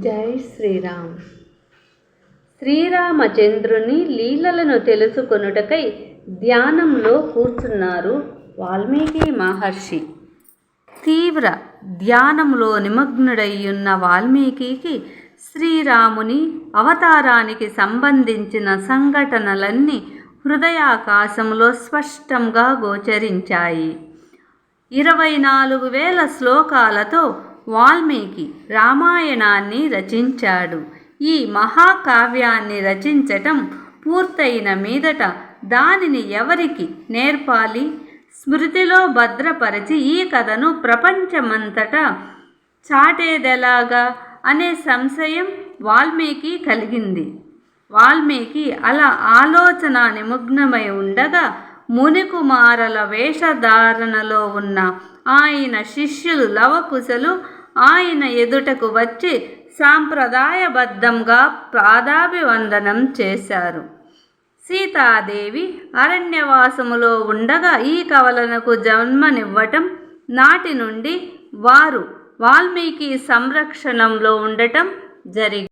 జై శ్రీరామ్. శ్రీరామచంద్రుని లీలలను తెలుసుకొనుటకై ధ్యానంలో కూర్చున్నారు వాల్మీకి మహర్షి. తీవ్ర ధ్యానంలో నిమగ్నుడయ్యున్న వాల్మీకి శ్రీరాముని అవతారానికి సంబంధించిన సంఘటనలన్నీ హృదయాకాశంలో స్పష్టంగా గోచరించాయి. ఇరవై నాలుగు వేల శ్లోకాలతో వాల్మీకి రామాయణాన్ని రచించాడు. ఈ మహాకావ్యాన్ని రచించటం పూర్తయిన మీదట దానిని ఎవరికి నేర్పాలి? స్మృతిలో భద్రపరిచి ఈ కథను ప్రపంచమంతటా చాటేదెలాగా అనే సంశయం వాల్మీకి కలిగింది. వాల్మీకి అలా ఆలోచన నిమగ్నమై ఉండగా మునికుమారల వేషధారణలో ఉన్న ఆయన శిష్యులు లవకుశలు ఆయన ఎదుటకు వచ్చి సాంప్రదాయబద్ధంగా పాదాభివందనం చేశారు. సీతాదేవి అరణ్యవాసములో ఉండగా ఈ కవలనకు జన్మనివ్వటం నాటి నుండి వారు వాల్మీకి సంరక్షణంలో ఉండటం జరిగింది